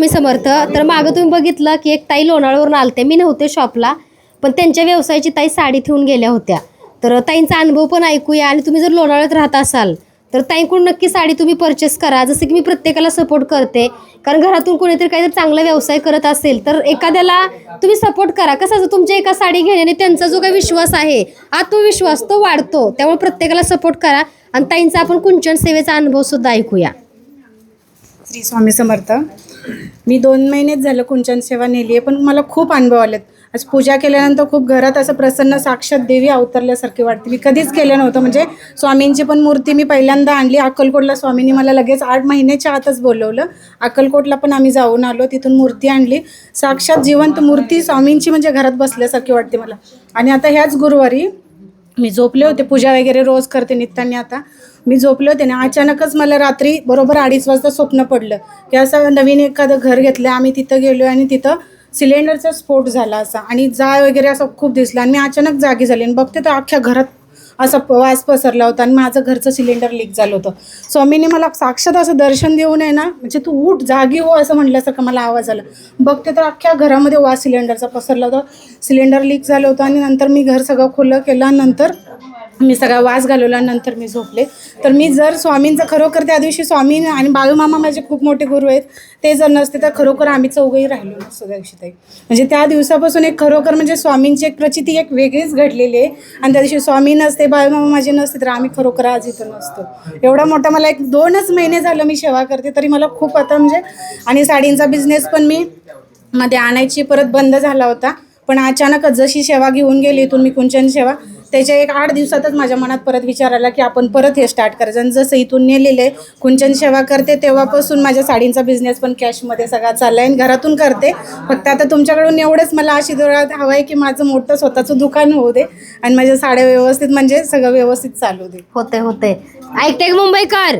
मी समर्थ. तर मागं तुम्ही बघितलं की एक ताई लोणाळवरून आलते मी नव्हते शॉपला पण त्यांच्या व्यवसायाची ताई साडी ठेवून गेल्या होत्या. तर ताईंचा अनुभव पण ऐकूया आणि तुम्ही जर लोणावळ्यात राहत असाल तर ताईंकडून नक्की साडी तुम्ही परचेस करा. जसं की मी प्रत्येकाला सपोर्ट करते. कारण घरातून कोणीतरी काहीतरी चांगला व्यवसाय करत असेल तर एखाद्याला तुम्ही सपोर्ट करा. कसं असं तुमच्या एका साडी घेण्याने त्यांचा जो काही विश्वास आहे आत्मविश्वास तो वाढतो. त्यामुळे प्रत्येकाला सपोर्ट करा आणि ताईंचा आपण कुंचन सेवेचा अनुभव सुद्धा ऐकूया. श्री स्वामी समर्थ. मी दोन महिनेच झालं कुंचन सेवा नेली आहे पण मला खूप अनुभव आलेत. आज पूजा केल्यानंतर खूप घरात असं प्रसन्न साक्षात देवी अवतरल्यासारखी वाटते. मी कधीच केलं नव्हतं म्हणजे स्वामींची पण मूर्ती मी पहिल्यांदा आणली. अक्कलकोटला स्वामींनी मला लगेच आठ महिन्याच्या आतच बोलवलं. अक्कलकोटला पण आम्ही जाऊन आलो तिथून मूर्ती आणली. साक्षात जिवंत मूर्ती स्वामींची म्हणजे घरात बसल्यासारखी वाटते मला. आणि आता ह्याच गुरुवारी मी झोपले होते पूजा वगैरे रोज करते नित्याने आता. मी झोपले होते ना अचानकच मला रात्री बरोबर अडीच वाजता स्वप्न पडलं की असं नवीन एखादं घर घेतलं आम्ही तिथं गेलो आणि तिथं सिलेंडरचा स्फोट झाला असा आणि जाळ वगैरे असं खूप दिसला आणि मी अचानक जागी झाली आणि बघते तर अख्ख्या घरात असा वास पसरला होता आणि माझं घरचं सिलेंडर लीक झालं होतं. स्वामीने मला साक्षात असं दर्शन देऊन आहे ना म्हणजे तू उठ जागी हो असं म्हटल्यासारखं मला आवाज आला. बघते तर अख्ख्या घरामध्ये वास सिलेंडरचा पसरला होता. सिलेंडर लीक झालं होतं आणि नंतर मी घर सगळं खुलं केलं नंतर मी सगळा वास घालवला नंतर मी झोपले. तर मी जर स्वामींचं खरोखर त्या दिवशी स्वामी आणि बाळूमामा माझे खूप मोठे गुरु आहेत ते जर नसते तर खरोखर आम्ही चौघही राहिलो नसतो त्या दिवशी ताई म्हणजे त्या दिवसापासून एक खरोखर म्हणजे स्वामींची एक प्रचिती एक वेगळीच घडलेली आहे. आणि त्या दिवशी स्वामी नसते बाळूमामा माझे नसते तर आम्ही खरोखर आज इथं नसतो. एवढा मोठा मला एक दोनच महिने झालं मी सेवा करते तरी मला खूप आता म्हणजे आणि साडींचा बिझनेस पण मी मध्ये आणायची परत बंद झाला होता. पण अचानकच जशी सेवा घेऊन गेली इथून मी कुंचन सेवा त्याच्या एक आठ दिवसातच माझ्या मनात परत विचार आला की आपण परत हे स्टार्ट करायचं. आणि जसं इथून नेलेलं आहे कुंचन सेवा करते तेव्हापासून माझ्या साडींचा बिझनेस पण कॅशमध्ये सगळा चालला आहे आणि घरातून करते. फक्त आता तुमच्याकडून एवढंच मला आशीर्वाद हवा आहे की माझं मोठं स्वतःचं दुकान होऊ दे आणि माझ्या साड्या व्यवस्थित म्हणजे सगळं व्यवस्थित चालू दे. होते होते ऐकते मुंबईकर?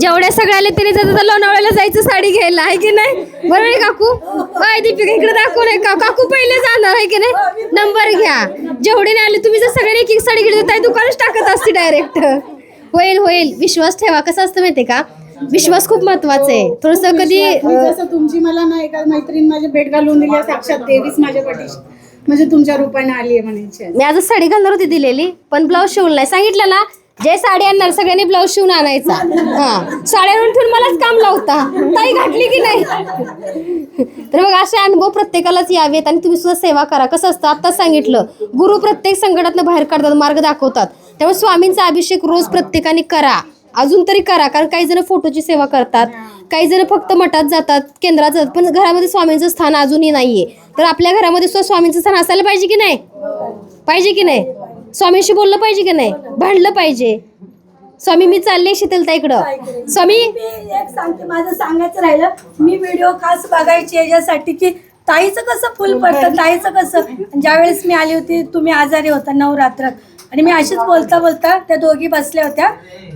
जेवढ्या सगळ्याले तरी जातात लोणावळ्याला जायचं साडी घ्यायला आहे की नाही? बरोबर आहे काकू? काय दीपिका इकडे दाखवू नाही का काकू पहिले जाणार आहे की नाही? नंबर घ्या. जेवढे नाही आले तुम्ही जर सगळ्यांनी एक एक साडी घेतली ताई दुकानच टाकत असते डायरेक्ट होईल होईल. विश्वास ठेवा. कसं असतं माहितीये का? विश्वास खूप महत्त्वाचा आहे. थोडस कधी मी जसं तुमची मला ना एका मैत्रीण माझी भेट घालून दिली साक्षात देवीच माझ्या पाठीशी म्हणजे तुमच्या रूपाने आली आहे म्हणायची. मी आजच साडी घालणार होती दिलेली पण ब्लाऊज शिवून नाही. सांगितलं ना जे साडी आणणार सगळ्यांनी ब्लाऊज शिवून आणायचा. हा. साड्यावरून ठेवून मलाच काम लावता. ताई घातली की नाही? तर मग असे अनुभव प्रत्येकालाच यावेत आणि तुम्ही सुद्धा सेवा करा. कसं असतं आत्ताच सांगितलं गुरु प्रत्येक संकटातनं बाहेर काढतात मार्ग दाखवतात. त्यामुळे स्वामींचा अभिषेक रोज प्रत्येकाने करा. अजून तरी करा कारण काही जण फोटोची सेवा करतात काही जण फक्त मठात जातात केंद्रात जातात पण घरामध्ये स्वामींचं स्थान अजूनही नाहीये. तर आपल्या घरामध्ये सुद्धा स्वामींचं स्थान असायला पाहिजे की नाही? पाहिजे की नाही? स्वामींशी बोललं पाहिजे की नाही? भांडलं पाहिजे. स्वामी मी चालले शीतलता इकडं. स्वामी? मी एक सांगते माझं सांगायचं राहिलं मी व्हिडिओ खास बघायची याच्यासाठी की ताईचं कसं फुल पडतं ताईचं कसं? ज्यावेळेस मी आली होती तुम्ही आजारी होता नवरात्रात. आणि मी अशीच बोलता बोलता त्या दोघी बसल्या होत्या.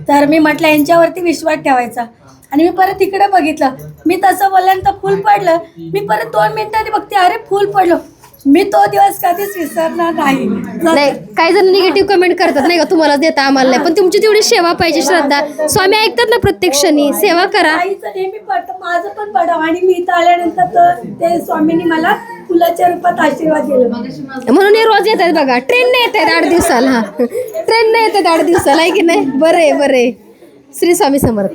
तर मी म्हटलं यांच्यावरती विश्वास ठेवायचा. आणि मी परत तिकडे बघितलं. मी तसं बोलल्यानंतर फुल पडलं. मी परत दोन मिनिटांनी बघते अरे फुल पडलं. मी तो दिवस कधीच विसरणार नाही. नाही काही जण निगेटिव्ह कमेंट करतात नाही का? तुम्हाला देता आम्हाला नाही. पण तुमची तेवढी सेवा पाहिजे श्रद्धा. स्वामी ऐकतात ना प्रत्येक क्षणी सेवा करा. आईचं नेहमी पडतं माझं पण पडावं आणि मी इथं आल्यानंतर तर ते स्वामींनी मला फुलाच्या रूपात आशीर्वाद दिला. म्हणून हे रोज येतात बघा. ट्रेन नाही येत आहेत आठ दिवसाला. ट्रेन नाही येतात आठ दिवसाला आहे की नाही? बरं आहे बरं आहे. श्री स्वामी समर्थ.